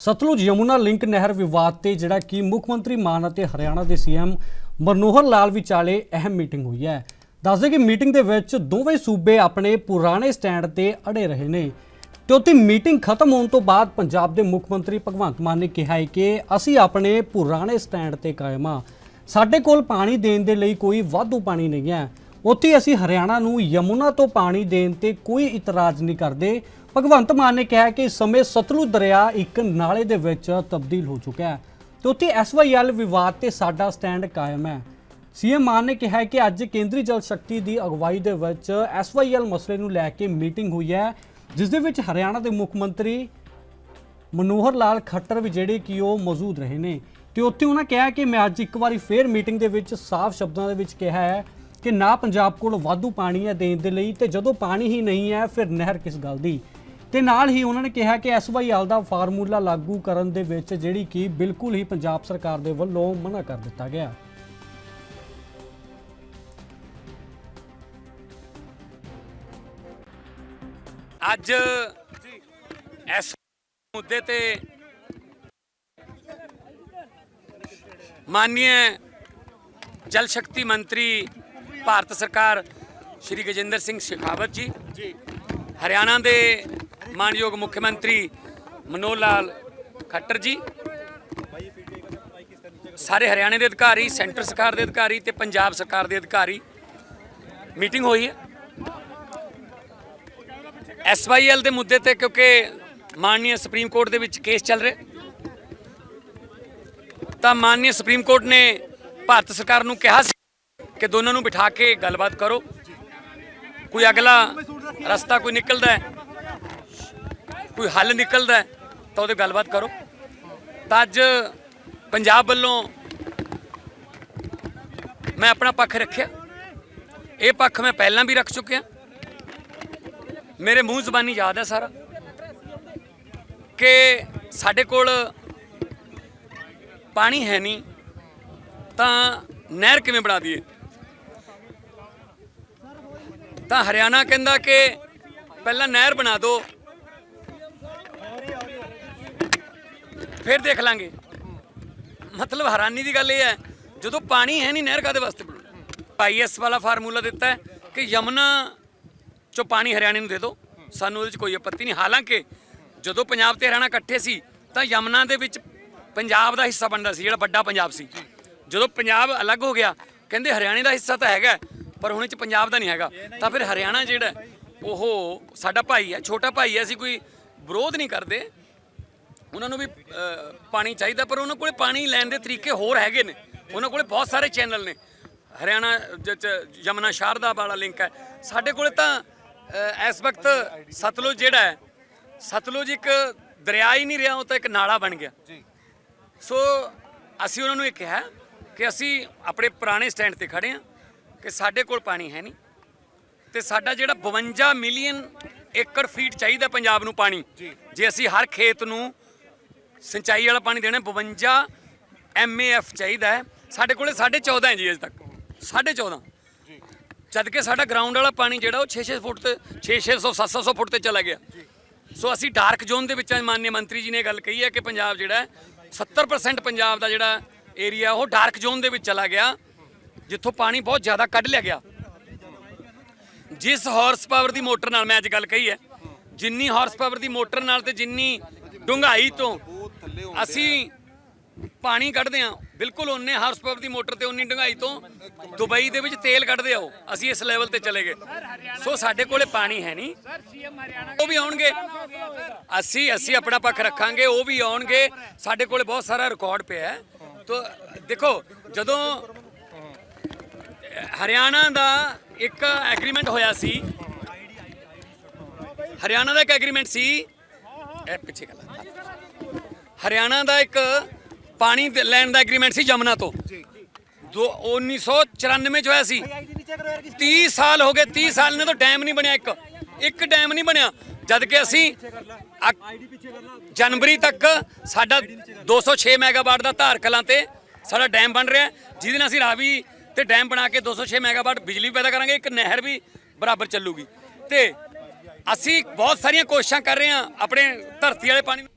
Sutlej Yamuna link ਨਹਿਰ ਵਿਵਾਦ ਤੇ ਜਿਹੜਾ ਕਿ ਮੁੱਖ ਮੰਤਰੀ ਮਾਨ ਅਤੇ ਹਰਿਆਣਾ ਦੇ ਸੀਐਮ ਮਨੋਹਰ ਲਾਲ ਵਿਚਾਲੇ ਅਹਿਮ ਮੀਟਿੰਗ ਹੋਈ ਹੈ। ਦੱਸਦੇ ਕਿ ਮੀਟਿੰਗ ਦੇ ਵਿੱਚ ਦੋਵੇਂ ਸੂਬੇ ਆਪਣੇ ਪੁਰਾਣੇ ਸਟੈਂਡ ਤੇ ਅੜੇ ਰਹੇ ਨੇ। ਤੇ ਉੱਥੇ ਮੀਟਿੰਗ ਖਤਮ ਹੋਣ ਤੋਂ ਬਾਅਦ ਪੰਜਾਬ ਦੇ ਮੁੱਖ ਮੰਤਰੀ ਭਗਵੰਤ ਮਾਨ ਨੇ ਕਿਹਾ ਹੈ ਕਿ ਅਸੀਂ ਆਪਣੇ ਪੁਰਾਣੇ ਸਟੈਂਡ ਤੇ ਕਾਇਮ ਹਾਂ। ਸਾਡੇ ਕੋਲ ਪਾਣੀ ਦੇਣ ਦੇ ਲਈ ਕੋਈ ਵਾਧੂ ਪਾਣੀ ਨਹੀਂ ਹੈ। ਉੱਥੇ ਅਸੀਂ ਹਰਿਆਣਾ ਨੂੰ ਯਮੁਨਾ ਤੋਂ ਪਾਣੀ ਦੇਣ ਤੇ ਕੋਈ ਇਤਰਾਜ਼ ਨਹੀਂ ਕਰਦੇ। ਭਗਵੰਤ ਮਾਨ ਨੇ ਕਿਹਾ ਕਿ ਇਸ ਸਮੇਂ ਸਤਲੁਜ ਦਰਿਆ ਇੱਕ ਨਾਲੇ ਦੇ ਵਿੱਚ ਤਬਦੀਲ ਹੋ ਚੁੱਕਾ ਹੈ ਤੇ ਉੱਥੇ ਐਸਵਾਈਐਲ ਵਿਵਾਦ ਤੇ ਸਾਡਾ ਸਟੈਂਡ ਕਾਇਮ ਹੈ। ਸੀਐਮ ਮਾਨ ਨੇ ਕਿਹਾ ਕਿ ਅੱਜ ਕੇਂਦਰੀ ਜਲ ਸ਼ਕਤੀ ਦੀ ਅਗਵਾਈ ਦੇ ਵਿੱਚ ਐਸਵਾਈਐਲ ਮਸਲੇ ਨੂੰ ਲੈ ਕੇ ਮੀਟਿੰਗ ਹੋਈ ਹੈ, ਜਿਸ ਦੇ ਵਿੱਚ ਹਰਿਆਣਾ ਦੇ ਮੁੱਖ ਮੰਤਰੀ ਮਨੋਹਰ ਲਾਲ ਖੱਟਰ ਵੀ ਜਿਹੜੇ ਕਿ ਉਹ ਮੌਜੂਦ ਰਹੇ ਨੇ। ਤੇ ਉੱਥੇ ਉਹਨਾਂ ਕਿਹਾ ਕਿ ਮੈਂ ਅੱਜ ਇੱਕ ਵਾਰੀ ਫੇਰ ਮੀਟਿੰਗ ਦੇ ਵਿੱਚ ਸਾਫ਼ ਸ਼ਬਦਾਂ ਦੇ ਵਿੱਚ ਕਿਹਾ ਹੈ ਕਿ ਨਾ ਪੰਜਾਬ ਕੋਲ ਵਾਧੂ ਪਾਣੀ ਹੈ ਦੇਣ ਦੇ ਲਈ ਤੇ ਜਦੋਂ ਪਾਣੀ ਹੀ ਨਹੀਂ ਹੈ, ਫਿਰ ਨਹਿਰ ਕਿਸ ਗੱਲ ਦੀ? ਤੇ ਨਾਲ ਹੀ ਉਹਨਾਂ ਨੇ ਕਿਹਾ ਕਿ ਐਸਵਾਈਐਲ ਦਾ ਫਾਰਮੂਲਾ ਲਾਗੂ ਕਰਨ ਦੇ ਵਿੱਚ ਜਿਹੜੀ ਕਿ ਬਿਲਕੁਲ ਹੀ ਪੰਜਾਬ ਸਰਕਾਰ ਦੇ ਵੱਲੋਂ ਮਨਾ ਕਰ ਦਿੱਤਾ ਗਿਆ। ਅੱਜ ਇਸ ਮੁੱਦੇ ਤੇ ਮਾਨनीय ਜਲ ਸ਼ਕਤੀ ਮੰਤਰੀ ਭਾਰਤ ਸਰਕਾਰ ਸ਼੍ਰੀ ਗਜੇਂਦਰ ਸਿੰਘ ਸ਼ੇਖਾਵਤ ਜੀ ਜੀ। ਹਰਿਆਣਾ ਦੇ ਮਾਨਯੋਗ ਮੁੱਖ ਮੰਤਰੀ ਮਨੋਹਰ ਲਾਲ ਖੱਟਰ ਜੀ, ਸਾਰੇ ਹਰਿਆਣੇ ਦੇ ਅਧਿਕਾਰੀ, ਸੈਂਟਰ ਸਰਕਾਰ ਦੇ ਅਧਿਕਾਰੀ ਤੇ ਪੰਜਾਬ ਸਰਕਾਰ ਦੇ ਅਧਿਕਾਰੀ, ਮੀਟਿੰਗ ਹੋਈ ਹੈ। ਐਸਵਾਈਐਲ ਦੇ ਮੁੱਦੇ ਤੇ ਕਿਉਂਕਿ ਮਾਨਨੀय ਸੁਪਰੀਮ ਕੋਰਟ ਦੇ ਵਿੱਚ ਕੇਸ ਚੱਲ ਰਿਹਾ ਤਾਂ ਮਾਨਨੀय ਸੁਪਰੀਮ ਕੋਰਟ ਨੇ ਭਾਰਤ ਸਰਕਾਰ ਨੂੰ ਕਿਹਾ ਸੀ ਕਿ ਦੋਨਾਂ ਨੂੰ ਬਿਠਾ ਕੇ ਗੱਲਬਾਤ ਕਰੋ। ਕੋਈ ਅਗਲਾ ਰਸਤਾ ਕੋਈ ਨਿਕਲਦਾ ਹੈ ਕੋਈ ਹੱਲ ਨਿਕਲਦਾ ਤਾਂ ਉਹਦੇ ਗੱਲਬਾਤ ਕਰੋ। ਤਾਂ ਅੱਜ ਪੰਜਾਬ ਵੱਲੋਂ ਮੈਂ ਆਪਣਾ ਪੱਖ ਰੱਖਿਆ। ਇਹ ਪੱਖ ਮੈਂ ਪਹਿਲਾਂ ਵੀ ਰੱਖ ਚੁੱਕਿਆ। ਮੇਰੇ ਮੂੰਹ ਜ਼ਬਾਨੀ ਯਾਦ ਹੈ ਸਾਰਾ। ਕਿ ਸਾਡੇ ਕੋਲ ਪਾਣੀ ਹੈ ਨਹੀਂ, ਤਾਂ ਨਹਿਰ ਕਿਵੇਂ ਬਣਾ ਦਈਏ? ਤਾਂ ਹਰਿਆਣਾ ਕਹਿੰਦਾ ਕਿ ਪਹਿਲਾਂ ਨਹਿਰ ਬਣਾ ਦਿਓ। ਫਿਰ ਦੇਖ ਲਾਂਗੇ। ਮਤਲਬ ਹੈਰਾਨੀ ਦੀ ਗੱਲ ਇਹ ਹੈ, ਜਦੋਂ ਪਾਣੀ ਹੈ ਨਹੀਂ, ਨਹਿਰ ਕਾਦੇ ਵਾਸਤੇ ਬਣਾਉਣੀ ਆਈਐਸ ਵਾਲਾ ਫਾਰਮੂਲਾ ਦਿੱਤਾ ਹੈ ਕਿ ਯਮੁਨਾ ਚੋਂ ਪਾਣੀ ਹਰਿਆਣੇ ਨੂੰ ਦੇ ਦਿਓ। ਸਾਨੂੰ ਉਹਦੇ 'ਚ ਕੋਈ ਆਪੱਤੀ ਨਹੀਂ। ਹਾਲਾਂਕਿ ਜਦੋਂ ਪੰਜਾਬ ਤੇ ਹਰਿਆਣਾ ਇਕੱਠੇ ਸੀ, ਤਾਂ ਯਮੁਨਾ ਦੇ ਵਿੱਚ ਪੰਜਾਬ ਦਾ ਹਿੱਸਾ ਬਣਦਾ ਸੀ, ਜਿਹੜਾ ਵੱਡਾ ਪੰਜਾਬ ਸੀ। ਜਦੋਂ ਪੰਜਾਬ ਅਲੱਗ ਹੋ ਗਿਆ, ਕਹਿੰਦੇ ਹਰਿਆਣੇ ਦਾ ਹਿੱਸਾ ਤਾਂ ਹੈਗਾ, ਪਰ ਹੁਣ ਇਹ 'ਚ ਪੰਜਾਬ ਦਾ ਨਹੀਂ ਹੈਗਾ। ਤਾਂ ਫਿਰ ਹਰਿਆਣਾ ਜਿਹੜਾ ਉਹ ਸਾਡਾ ਭਾਈ ਹੈ, ਛੋਟਾ ਭਾਈ ਹੈ, ਅਸੀਂ ਕੋਈ ਵਿਰੋਧ ਨਹੀਂ ਕਰਦੇ। ਉਹਨਾਂ ਨੂੰ ਵੀ ਪਾਣੀ ਚਾਹੀਦਾ ਪਰ ਉਹਨਾਂ ਕੋਲੇ ਪਾਣੀ ਲੈਣ ਦੇ ਤਰੀਕੇ ਹੋਰ ਹੈਗੇ ਨੇ। ਉਹਨਾਂ ਕੋਲੇ ਬਹੁਤ ਸਾਰੇ ਚੈਨਲ ਨੇ। ਹਰਿਆਣਾ ਜ- ਚ ਯਮਨਾ ਸ਼ਾਰਦਾ ਵਾਲਾ ਲਿੰਕ ਹੈ। ਸਾਡੇ ਕੋਲੇ ਤਾਂ ਇਸ ਵਕਤ ਸਤਲੁਜ ਜਿਹੜਾ ਹੈ ਸਤਲੁਜ ਇੱਕ ਦਰਿਆ ਹੀ ਨਹੀਂ ਰਿਹਾ ਉਹ ਤਾਂ ਇੱਕ ਨਾਲਾ ਬਣ ਗਿਆ। ਸੋ ਅਸੀਂ ਉਹਨਾਂ ਨੂੰ ਇਹ ਕਿਹਾ ਕਿ ਅਸੀਂ ਆਪਣੇ ਪੁਰਾਣੇ ਸਟੈਂਡ ਤੇ ਖੜੇ ਹਾਂ ਕਿ ਸਾਡੇ ਕੋਲ ਪਾਣੀ ਹੈ ਨਹੀਂ ਤੇ ਸਾਡਾ ਜਿਹੜਾ 52 ਮਿਲੀਅਨ ਏਕੜ ਫੀਟ ਚਾਹੀਦਾ ਪੰਜਾਬ ਨੂੰ ਪਾਣੀ। ਜੇ ਅਸੀਂ ਹਰ ਖੇਤ ਨੂੰ ਸਿੰਚਾਈ ਵਾਲਾ ਪਾਣੀ ਦੇਣਾ 52 ਐਮਏਐਫ ਚਾਹੀਦਾ ਹੈ। ਸਾਡੇ ਕੋਲੇ 14.5 ਹੈ ਜੀ ਅਜੇ ਤੱਕ। 14.5 ਜਦ ਕਿ ਸਾਡਾ ਗਰਾਊਂਡ ਵਾਲਾ ਪਾਣੀ ਜਿਹੜਾ ਉਹ 6-6 ਫੁੱਟ ਤੇ 6-600 700 ਫੁੱਟ ਤੇ ਚਲਾ ਗਿਆ। ਸੋ ਅਸੀਂ ਡਾਰਕ ਜ਼ੋਨ ਦੇ ਵਿੱਚ ਮਾਨनीय ਮੰਤਰੀ ਜੀ ਨੇ ਗੱਲ ਕਹੀ ਹੈ ਕਿ ਪੰਜਾਬ ਜਿਹੜਾ ਹੈ 70% ਪੰਜਾਬ ਦਾ ਜਿਹੜਾ ਏਰੀਆ ਉਹ ਡਾਰਕ ਜ਼ੋਨ ਦੇ ਵਿੱਚ ਚਲਾ ਗਿਆ ਜਿੱਥੋਂ ਪਾਣੀ ਬਹੁਤ ਜ਼ਿਆਦਾ ਕੱਢ ਲਿਆ ਗਿਆ। ਜਿਸ ਹਾਰਸ ਪਾਵਰ ਦੀ ਮੋਟਰ ਨਾਲ ਮੈਂ ਅੱਜ ਗੱਲ ਕਹੀ ਹੈ ਜਿੰਨੀ ਹਾਰਸ ਪਾਵਰ ਦੀ ਮੋਟਰ ਨਾਲ ਤੇ ਜਿੰਨੀ ਡੂੰਘਾਈ ਤੋਂ ਅਸੀਂ ਪਾਣੀ ਕੱਢਦੇ ਆ ਬਿਲਕੁਲ ਉਹਨੇ ਹਾਰਸ ਪਾਵਰ ਦੀ ਮੋਟਰ ਤੇ ਉਨੀ ਡੂੰਘਾਈ ਤੋਂ ਦੁਬਈ ਦੇ ਵਿੱਚ ਤੇਲ ਕੱਢਦੇ ਆ ਉਹ ਅਸੀਂ ਇਸ ਲੈਵਲ ਤੇ ਚਲੇ ਗਏ। ਸੋ ਸਾਡੇ ਕੋਲੇ ਪਾਣੀ ਹੈ ਨਹੀਂ। ਉਹ ਵੀ ਆਉਣਗੇ। ਅਸੀਂ ਅਸੀਂ ਆਪਣਾ ਪੱਖ ਰੱਖਾਂਗੇ ਉਹ ਵੀ ਆਉਣਗੇ। ਸਾਡੇ ਕੋਲੇ ਬਹੁਤ ਸਾਰਾ ਰਿਕਾਰਡ ਪਿਆ ਹੈ। ਤੋ ਦੇਖੋ ਜਦੋਂ ਹਰਿਆਣਾ ਦਾ ਇੱਕ ਐਗਰੀਮੈਂਟ ਹੋਇਆ ਸੀ ਹਰਿਆਣਾ ਦਾ ਇੱਕ ਐਗਰੀਮੈਂਟ ਸੀ ਇਹ ਪਿੱਛੇ ਕਰ ਹਰਿਆਣਾ ਦਾ ਇੱਕ ਪਾਣੀ ਦੇ- ਲੈਣ ਦਾ ਐਗਰੀਮੈਂਟ ਸੀ ਜਮਨਾ ਤੋਂ। ਦੋ 1994 ਚ ਹੋਇਆ ਸੀ। 30 ਸਾਲ ਹੋ ਗਏ 30 ਸਾਲ ਨੇ ਤਾਂ ਡੈਮ ਨਹੀਂ ਬਣਿਆ ਇੱਕ। ਇੱਕ ਡੈਮ ਨਹੀਂ ਬਣਿਆ। ਜਦ ਕਿ ਅਸੀਂ ਅਕ- ਜਨਵਰੀ ਤੱਕ ਸਾਡਾ 206 ਮੈਗਾਵਾਟ ਦਾ ਧਾਰ ਕਲਾਂ ਤੇ ਸਾਡਾ ਡੈਮ ਬਣ ਰਿਹਾ। ਹੈ, ਜਿਹਦੇ ਨਾਲ ਅਸੀਂ ਰਾਵੀ ਤੇ ਡੈਮ ਬਣਾ ਕੇ 206 ਮੈਗਾਵਾਟ ਬਿਜਲੀ ਪੈਦਾ ਕਰਾਂਗੇ ਇੱਕ ਨਹਿਰ ਵੀ ਬਰਾਬਰ ਚੱਲੂਗੀ। ਤੇ ਅਸੀਂ ਬਹੁਤ ਸਾਰੀਆਂ ਕੋਸ਼ਿਸ਼ਾਂ ਕਰ ਰਹੇ ਹਾਂ ਆਪਣੇ ਧਰਤੀ ਵਾਲੇ ਪਾਣੀ ਨੂੰ